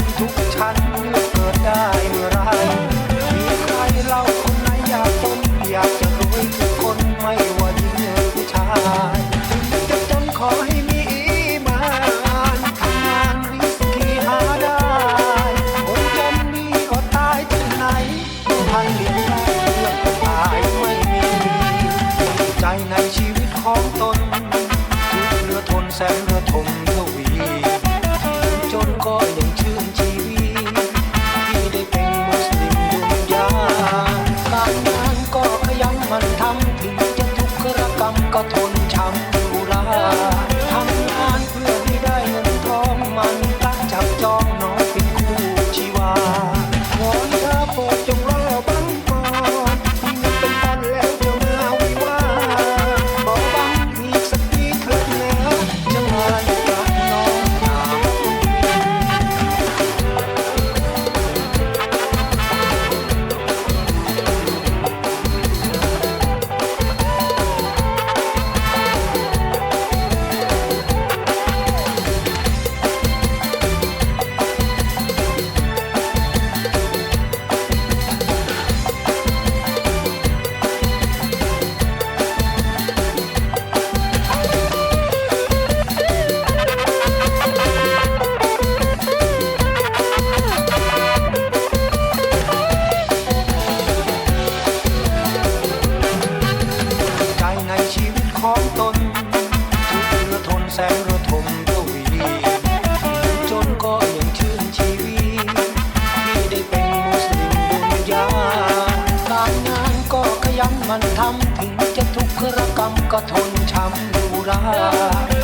นทุกชั้นเกิดได้เมื่อไรมีใครเล่าคนไหนอยากจนอยากจะรวยทุกคนไม่ว่าหญิงหรือผู้ชายถึงจะจนขอให้มีอีหมานทำงานริสกีหาได้คนจนมีก็ตายที่ไหนผู้พันเลี้ยงได้เลือกตายไม่มีใจในชีวิตของตนทุกเรือทนแสนเรือทมทวีจนก็ งระทมระวีจนก็ยังชื่นชีวีที่ได้เป็นมุสลิมบุญญาการงานก็ขยันมันทำถึงจะทุกขรกรรมก็ทนช้ำดูรา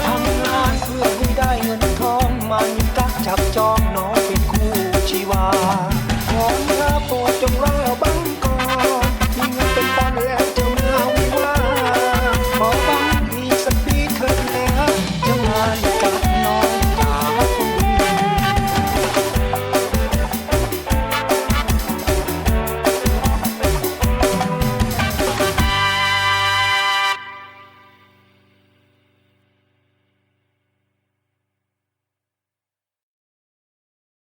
ทำงานเพื่อให้ได้เงินทองมันตักจับจองน้องเป็นคู่ชีวา